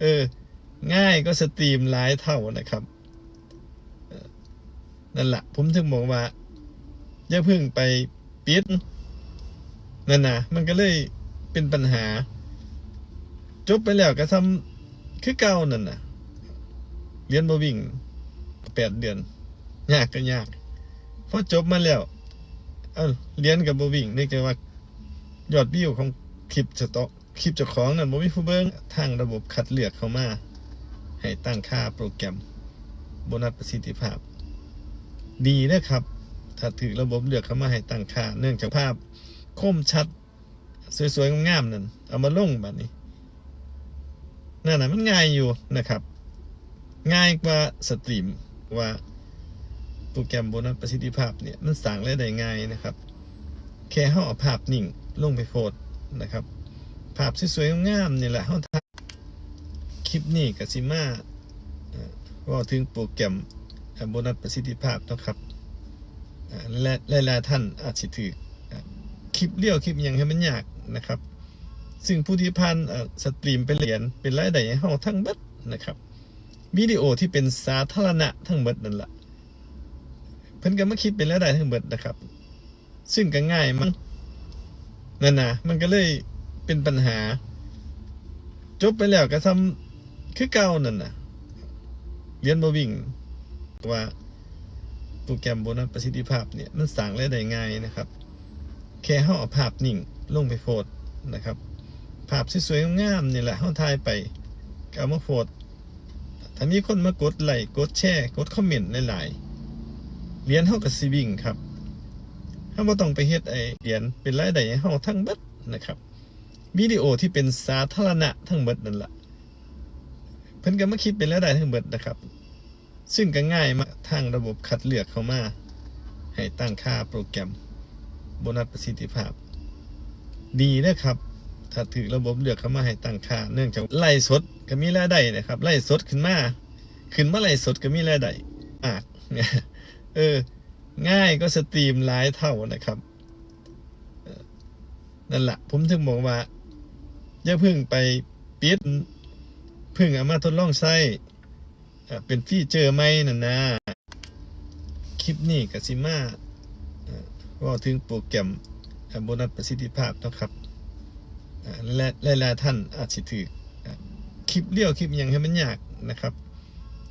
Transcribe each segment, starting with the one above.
เออ ง่ายก็สตรีมหลายเท่านะครับนั่นแหละผมถึงบอกว่าอย่าเพิ่งไปปิดนั่นนะมันก็เลยเป็นปัญหา จบไปแล้วก็ทำคือเก่านั่นน่ะเรียนบวิ่งแปดเดือน ยากก็ยากพอจบมาแล้ว เอ้าเรียนกับบวิ่งนื่องจว่า ยอดวิวของคลิปสต็อก คลิปเจ้าของนั่นบ่มีผู้เบิ่งทางระบบคัดเลือกเข้ามา ให้ตั้งค่าโปรแกรมโบนัสประสิทธิภาพ ดีนะครับ ถ้าถือระบบเลือกเข้ามาให้ตั้งค่า เนื่องจากภาพคมชัด สวยๆงามๆนั่นเอามาลงบัดนี้นั่นนะมันง่ายอยู่นะครับ ง่ายกว่าสตรีมว่าโปรแกรมโบนัสประสิทธิภาพเนี่ยมันสั่งและได้ง่ายนะครับ แค่เฮาเอาภาพนิ่งลงไปโพสนะครับ ภาพสวยๆงามๆนี่แหละเฮาถ่ายคลิปนี้ก็สิมาเอ่อเว่าถึงโปรแกรมโบนัสประสิทธิภาพนะครับและหลายๆท่านอาจสิถืออ่าคลิปเลี้ยวคลิปยังให้มันยากนะครับ ซึ่งผู้ที่ผ่านสตรีมเป็นเหรียญเป็นรายได้ให้เฮาทั้งเบิดนะครับวิดีโอที่เป็นสาธารณะทั้งเบิดนั่นแหละเพิ่นก็มาคิดเป็นรายได้ทั้งเบิดนะครับ ซึ่งก็ง่ายมากนั่นนะมันก็เลย เป็นปัญหา จบไปแล้วก็ทำคือเก่านั่นน่ะเรียนบวิ่งว่าโปรแกรมโบนัสประสิทธิภาพเนี่ยมันสั่งและได้ง่ายนะครับ แค่เฮาเอภาพนิ่งลงไปโพสนะครับ ภาพสวยๆงามๆนี่แหละเฮาถ่ายไปก็เอามาโพสถ้ามีคนมากดไลค์กดแชร์กดคอมเมนต์หลายๆเรียนเฮาก็สิวิ่งครับเฮาบ่ต้องไปเฮ็ดไอเรียญเป็นรายได้ห้เฮาทั้งเบิดนะครับ วิดีโอที่เป็นสาธารณะทั้งเบิดนั่นล่ะเพิ่นก็มาคิดเป็นรายได้ทั้งเบิดนะครับ ซึ่งก็ง่ายมากทางระบบคัดเลือกเข้ามา ให้ตั้งค่าโปรแกรมโบนัสประสิทธิภาพ ดีนะครับถ้าถือระบบเลือกเข้ามาให้ตั้งค่า เนื่องจากไล่สดก็มีรายได้นะครับไล่สดขึ้นมาขึ้นมาไล่สดก็มีรายได้มากเออ ง่ายก็สตรีมหลายเท่านะครับนั่นแหละผมถึงบอกว่า อย่าเพิ่งไปปิดเพิ่งเอามาทดลองใช้เป็นฟีเจอร์ไหมนั่นนะคลิปนี้กับซิมาว่าถึงโปรแกรมโบนัสประสิทธิภาพนะครับและหลายๆท่านอาจสิถือคลิปเลี้ยวคลิปยังให้มันยากนะครับ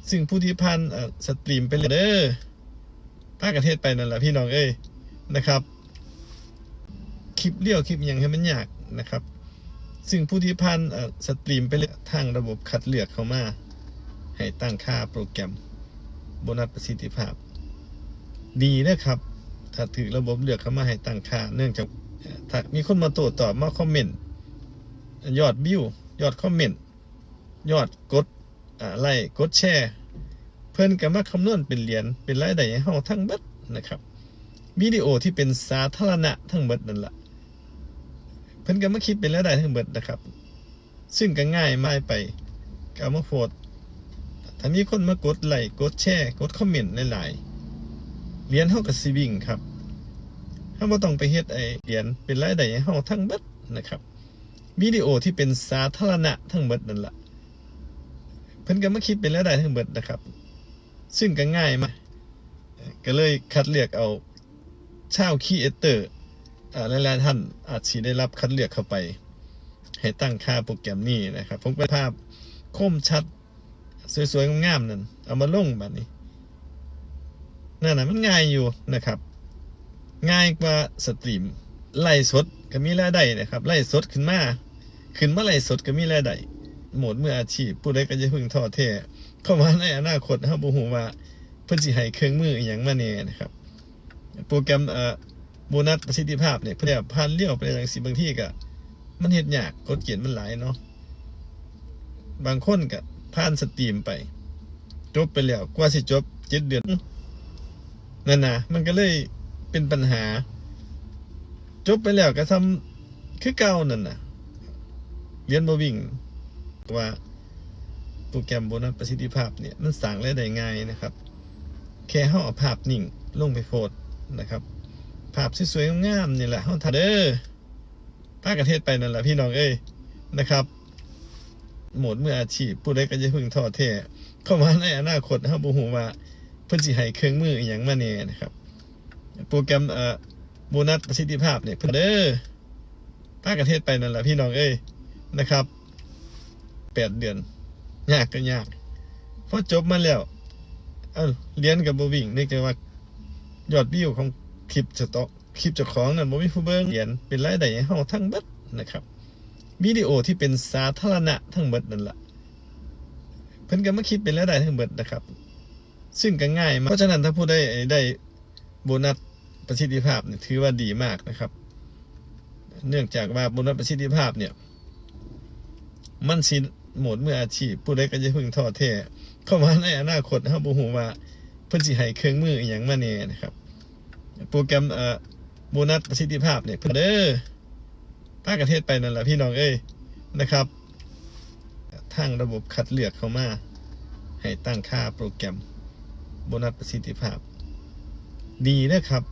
ซึ่งผู้ที่พันสตรีมไปเลยเด้อภาคประเทศไปนั่นแหละพี่น้องเอ้ยนะครับ คลิปเลี้ยวคลิปยังให้มันยากนะครับ ซึ่งผู้ที่ผ่านอ่อสตรีมไปเลยทางระบบคัดเลือกเข้ามา ให้ตั้งค่าโปรแกรมโบนัสประสิทธิภาพ ดีนะครับ ถ้าถือระบบเลือกเข้ามาให้ตั้งค่า เนื่องจากถ้ามีคนมาโต้ตอบมาคอมเมนต์ยอดวิวยอดคอมเมนต์ยอดกดอ่าไลค์กดแชร์เพิ่นก็มาคำนวณเป็นเหรียญเป็นรายได้ให้เฮาทั้งเบิดนะครับวิดีโอที่เป็นสาธารณะทั้งเบิดนั่นแหละ เพิ่นก็มาคิดเป็นรายได้ทั้งเบิดนะครับ ซึ่งก็ง่ายมากไปก็เอามาโพสถ้ามีคนมากดไลค์กดแชร์กดคอมเมนต์หลายๆเหรียญเฮาก็สิวิ่งครับเฮาบ่ต้องไปเฮ็ดไอเหรียญเป็นรายได้ให้เฮาทั้งเบิดนะครับวิดีโอที่เป็นสาธารณะทั้งเบิดนั่นล่ะเพิ่นก็มาคิดเป็นรายได้ทั้งเบิดนะครับ ซึ่งก็ง่ายมากก็เลยคัดเลือกเอาชาวคีเอเตอร์ หลายๆท่านอาจสิได้รับคัดเลือกเข้าไป ให้ตั้งค่าโปรแกรมนี้นะครับ ผมเป็นภาพคมชัด สวยๆงามๆนั่นเอามาลงแบบนี้นั่นนะมันง่ายอยู่นะครับ ง่ายกว่าสตรีมไล่สดก็มีรายได้นะครับไล่สดขึ้นมาขึ้นมาไล่สดก็มีรายได้โหมดมืออาชีพผู้ใดก็จะพึ่งท้อแท้เข้ามาในอนาคตนะครับบ่ฮู้ว่าเพิ่นสิให้เครื่องมืออหยังมาแน่นะครับ โปรแกรมเอ่อ โบนัสประสิทธิภาพเนี่ยเพิ่นจะผ่านเลี้ยวไปจังซี่บางที่ก็มันเฮ็ดยากกฎเกณฑ์มันหลายเนาะบางคนก็ผ่านสตรีมไป จบไปแล้วกว่าสิจบ7เดือนนั่นน่ะมันก็เลยเป็นปัญหา จบไปแล้วก็ทำคือเก่านั่นน่ะเรียนบ่วิ่งว่าโปรแกรมโบนัสประสิทธิภาพเนี่ยมันสั่งได้ง่ายนะครับ แค่เฮาเอาภาพนิ่งลงไปโพสนะครับ ภาพสวยๆงามๆนี่แหละเฮาถ่าเด้อภาคประเทศไปนั่นแหละพี่น้องเอ้ยนะครับโหมดมืออาชีพผู้ใดก็จะพึ่งทอแท้เข้ามาในอนาคตเฮาบ่ฮู้ว่าเพิ่นสิให้เครื่องมืออีหยังมาแน่นะครับ โปรแกรมเอ่อโบนัสประสิทธิภาพเนี่ยเพิ่นเด้อภาคประเทศไปนั่นแหละพี่น้องเอ้ยนะครับแปดเดือน ยากก็ยากพอจบมาแล้ว เอ้าเรียนกับบวิ่งนื่องจากว่า ยอดวิวของ คลิปสต็อกคลิปจ้าของนั่นบ่มีผู้เบิ่งเรียนเป็นรายได้ให้เฮาทั้งเบิดนะครับวิดีโอที่เป็นสาธารณะทั้งเบิดนั่นล่ะเพิ่นก็มาคิดเป็นรายได้ทั้งเบิดนะครับ ซึ่งก็ง่ายมากเพราะฉะนั้นถ้าผู้ใดได้โบนัสประสิทธิภาพเนี่ยถือว่าดีมากนะครับ เนื่องจากว่าโบนัสประสิทธิภาพเนี่ย มันสิโหมดเมื่ออาชีพ ผู้ใดก็จะพึ่งท้อแท้เข้ามาในอนาคตเฮาบ่ฮู้ว่าเพิ่นสิให้เครื่องมืออีหยังมาแน่นะครับ โปรแกรมเอ่อโบนัสประสิทธิภาพเนี่ยเพิ่นเด้อภาคประเทศไปนั่นแหละพี่น้องเอ้ยนะครับทางระบบคัดเลือกเข้ามาให้ตั้งค่าโปรแกรมโบนัสประสิทธิภาพ ดีนะครับ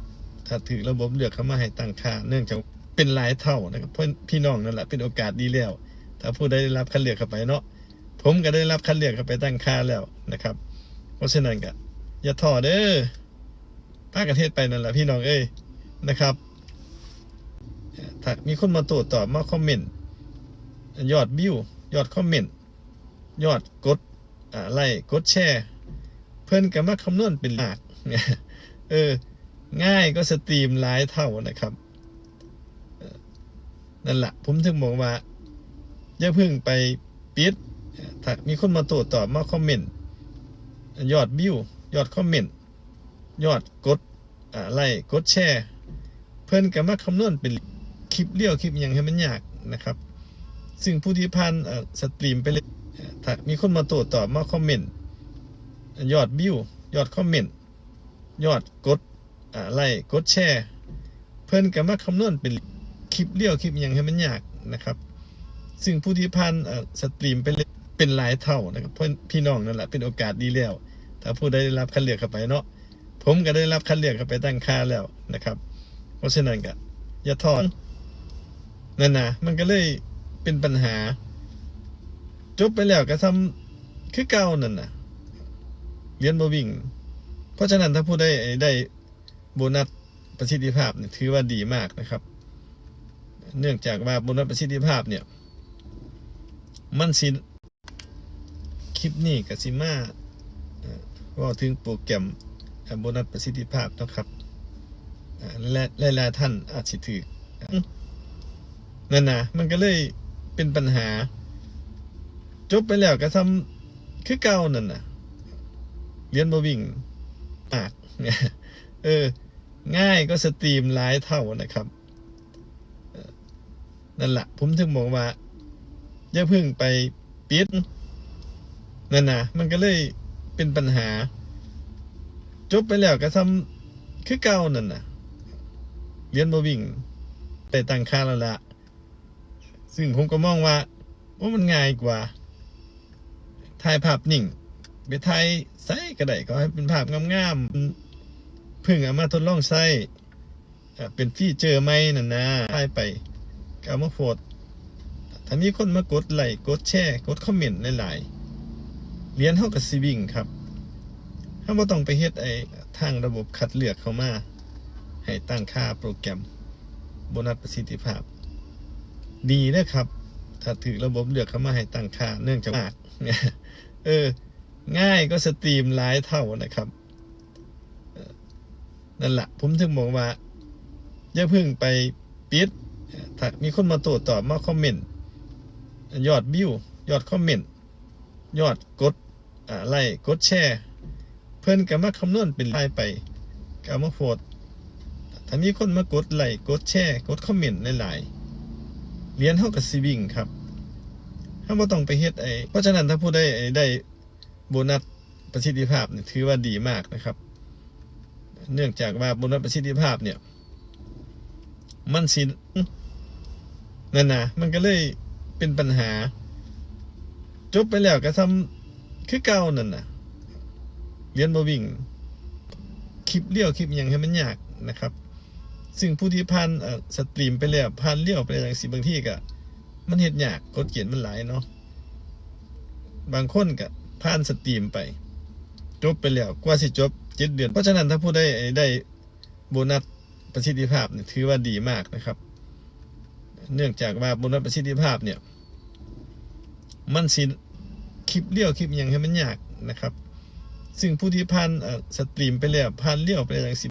ถ้าถือระบบเลือกเข้ามาให้ตั้งค่า เนื่องจากเป็นหลายเท่านะครับเพราะพี่น้องนั่นแหละเป็นโอกาสดีแล้ว ถ้าผู้ใดได้รับคัดเลือกเข้าไปเนาะผมก็ได้รับคัดเลือกเข้าไปตั้งค่าแล้วนะครับ เพราะฉะนั้นก็อย่าท้อเด้อ ภาคประเทศไปนั่นแหละพี่น้องเอ้ยนะครับถ้ามีคนมาตรวจตอบมาคอมเมนต์ยอดวิวยอดคอมเมนต์ยอดกดอ่าไลค์กดแชร์เพิ่อนก็มาคำนวณเป็นหลักเนี่ยเออง่ายก็สตรีมหลายเท่านะครับนั่นแหละผมถึงบอกว่าอย่าเพึ่งไปปิดถ้ามีคนมาตรวจตอบมาคอมเมนต์ยอดวิวยอดคอมเมนต์ ยอดกดไลค์กดแชร์เพิ่นก็มาคำนวณเป็นคลิปเลี้ยวคลิปยังให้มันยากนะครับ ซึ่งผู้ที่ผ่านสตรีมไปเลยถ้ามีคนมาตรวจตอบมาคอมเมนต์ยอดวิวยอดคอมเมนต์ยอดกดไลค์กดแชร์เพิ่นก็มาคำนวณเป็นคลิปเลี้ยวคลิปยังให้มันยากนะครับ ซึ่งผู้ที่ผ่านสตรีมไปเลยเป็นหลายเท่านะครับเพราะพี่น้องนั่นแหละเป็นโอกาสดีแล้ว ถ้าผู้ใดได้รับคัดเลือกเข้าไปเนาะ ผมก็ได้รับคัดเลือกเข้าไปตั้งค่าแล้วนะครับ เพราะฉะนั้นก็อย่าท้อนั่นนะมันก็เลยเป็นปัญหา จบไปแล้วก็ทำคือเก่านั่นน่ะเรียนบ่วิ่ง เพราะฉะนั้นถ้าผู้ใดได้โบนัสประสิทธิภาพเนี่ยถือว่าดีมากนะครับ เนื่องจากว่าโบนัสประสิทธิภาพเนี่ย มันสิคลิปนี้กับซิมาเอ่อเว่าถึงโปรแกรม โบนัสประสิทธิภาพนะครับและหลายๆท่านอาจสิถือนั่นนะมันก็เลยเป็นปัญหา จบไปแล้วก็ทำคือเก่านั่นน่ะเรียนบวิ่งมากเนี่ยเออ ง่ายก็สตรีมหลายเท่านะครับนั่นแหละผมถึงบอกว่าอย่าพึ่งไปปิดนั่นนะมันก็เลยเป็นปัญหา จบไปแล้วก็ทำคือเก่านั่นน่ะ เรียนบ่วิ่งแต่ตั้งค่าแล้วละซึ่งผมก็มองว่าว่ามันง่ายกว่าถ่ายภาพนิ่งไปถ่ายใส่ก็ได้ก็ให้เป็นภาพงามๆพิ่งเอามาทดลองใส่เป็นฟีเจอร์ใหมนั่นนะถ่ายไปก็เอามาโพสถ้ามีคนมากดไลค์กดแชร์ กดคอมเมนต์หลายๆเรียนเท่ากับซีวิ่งครับ ถ้าบ่ต้องไปเฮ็ดไอ้ทางระบบคัดเลือกเข้ามา ให้ตั้งค่าโปรแกรมโบนัสประสิทธิภาพ ดีนะครับ ถ้าถือระบบเลือกเข้ามาให้ตั้งค่าเนื่องจากเออ ง่ายก็สตรีมหลายเท่านะครับนั่นแหละผมถึงบอกว่า อย่าเพึ่งไปปิดถ้ามีคนมาตรวจตอบมาคอมเมนต์ยอดวิวยอดคอมเมนต์ยอดกดอ่าไลค์กดแชร์ เพิ่นก็มาคำนวณเป็นรายไปก็เอามาโพสต์ถ้ามีคนมากดไลค์กดแชร์กดคอมเมนต์หลายๆเรียนเท่ากับซีวิ่งครับถ้าบ่ต้องไปเฮ็ดไอ้เพราะฉะนั้นถ้าผู้ใดได้โบนัสประสิทธิภาพเนี่ยถือว่าดีมากนะครับ เนื่องจากว่าโบนัสประสิทธิภาพเนี่ย มันสินนั่นนะมันก็เลยเป็นปัญหา จบไปแล้วก็ทำคือเก่านั่นน่ะ เรียนบวิ่ง คลิปเลี้ยวคลิปหยังให้มันยากนะครับ ซึ่งผู้ที่ผ่านอ่อสตรีมไปแล้วผ่านเลี้ยวไปอย่างสิบางที่ก็มันเฮ็ดยากกดเขียนมันหลายเนาะบางคนก็ผ่านสตรีมไป จบไปแล้วกว่าสิจบเจ็ดเดือน เพราะฉะนั้นถ้าผู้ได้ได้โบนัสประสิทธิภาพเนี่ยถือว่าดีมากนะครับ เนื่องจากว่าโบนัสประสิทธิภาพเนี่ย มันสิคลิปเลี้ยวคลิปหยังให้มันยากนะครับ ซึ่งผู้ที่ผ่านเอ่อสตรีมไปแล้วผ่านเลี้ยวไปแล้วอย่างสิ